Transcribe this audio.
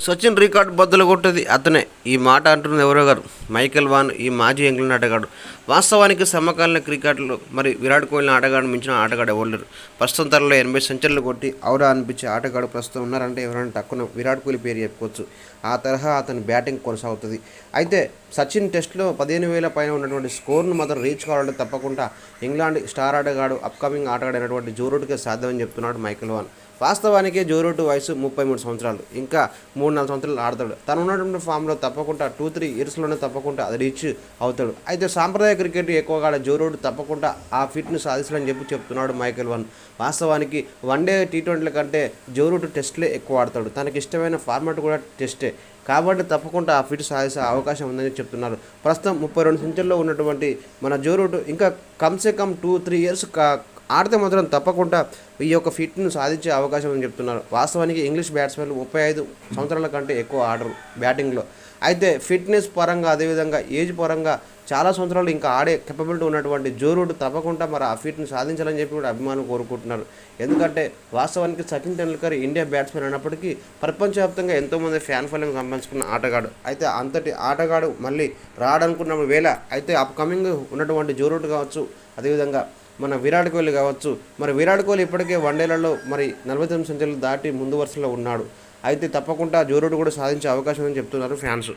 Sachin record బద్దలు కొట్టేది అతనే. ఈ మాట అంటున్నది ఎవరో గారు? మైకెల్ వాన్ ఈ మాజీ ఇంగ్లాండ్ ఆటగాడు. వాస్తవానికి సమకాలీన క్రికెట్లో మరి విరాట్ కోహ్లీ ఆటగాడు మించిన ఆటగాడు ఎవరు ప్రస్తుతం తరలో ఎనభై సెంచరీలు కొట్టి ఔరా అనిపించే ఆటగాడు ప్రస్తుతం ఉన్నారంటే ఎవరైనా తక్కువ విరాట్ కోహ్లీ పేరు చెప్పుకోవచ్చు. ఆ తరహా అతని బ్యాటింగ్ కొనసాగుతుంది. అయితే సచిన్ టెస్ట్లో పదిహేను వేల పైన ఉన్నటువంటి స్కోర్ను మాత్రం రీచ్ కావాలంటే తప్పకుండా ఇంగ్లాండ్ స్టార్ ఆటగాడు అప్కమింగ్ ఆటగాడైనటువంటి జోరూట్కే సాధ్యమని చెప్తున్నాడు మైకెల్ వాన్. వాస్తవానికి జోరూటు వయసు ముప్పై మూడు సంవత్సరాలు. ఇంకా మూడు నాలుగు సంవత్సరాలు ఆడతాడు. తను ఉన్నటువంటి ఫామ్లో తప్పకుండా టూ త్రీ ఇయర్స్లోనే తప్పకుండా అది రీచ్ అవుతాడు. అయితే సాంప్రదాయ క్రికెట్ ఎక్కువగా జో జోరూడు తప్పకుండా ఆ ఫిట్ను సాధిస్తాడని చెప్పి చెప్తున్నాడు మైకేల్ వన్. వాస్తవానికి వన్ డే టీ ట్వంటీల కంటే జోరూటు టెస్ట్లే ఎక్కువ ఆడతాడు. తనకి ఇష్టమైన ఫార్మాట్ కూడా టెస్టే. కాబట్టి తప్పకుండా ఆ ఫిట్ సాధించే అవకాశం ఉందని చెప్తున్నారు. ప్రస్తుతం ముప్పై రెండు సెంచరీలో ఉన్నటువంటి మన జోరూటు ఇంకా కమ్సే కమ్ టూ త్రీ ఇయర్స్ కా ఆడితే మాత్రం తప్పకుండా ఈ యొక్క ఫిట్ను సాధించే అవకాశం అని చెప్తున్నారు. వాస్తవానికి ఇంగ్లీష్ బ్యాట్స్మెన్లు ముప్పై ఐదు సంవత్సరాల కంటే ఎక్కువ ఆడరు బ్యాటింగ్లో. అయితే ఫిట్నెస్ పరంగా అదేవిధంగా ఏజ్ పరంగా చాలా సంవత్సరాలు ఇంకా ఆడే కెపబిలిటీ ఉన్నటువంటి జోరుడు తప్పకుండా మరి ఆ ఫీట్ని సాధించాలని చెప్పి కూడా అభిమానులు కోరుకుంటున్నారు. ఎందుకంటే వాస్తవానికి సచిన్ టెండూల్కర్ ఇండియా బ్యాట్స్మెన్ అయినప్పటికీ ప్రపంచవ్యాప్తంగా ఎంతోమంది ఫ్యాన్ ఫాలోయింగ్ సంపాదించుకున్న ఆటగాడు. అయితే అంతటి ఆటగాడు మళ్ళీ రాడనుకున్న వేళ అయితే అప్కమింగ్ ఉన్నటువంటి జోరుడు కావచ్చు అదేవిధంగా మన విరాట్ కోహ్లీ కావచ్చు. మరి విరాట్ కోహ్లీ ఇప్పటికే వన్డేలలో మరి నలభై తొమ్మిది సెంచరీలు దాటి ముందు వరుసలో ఉన్నాడు. అయితే తప్పకుండా జోరుడు కూడా సాధించే అవకాశం అని చెప్తున్నారు ఫ్యాన్స్.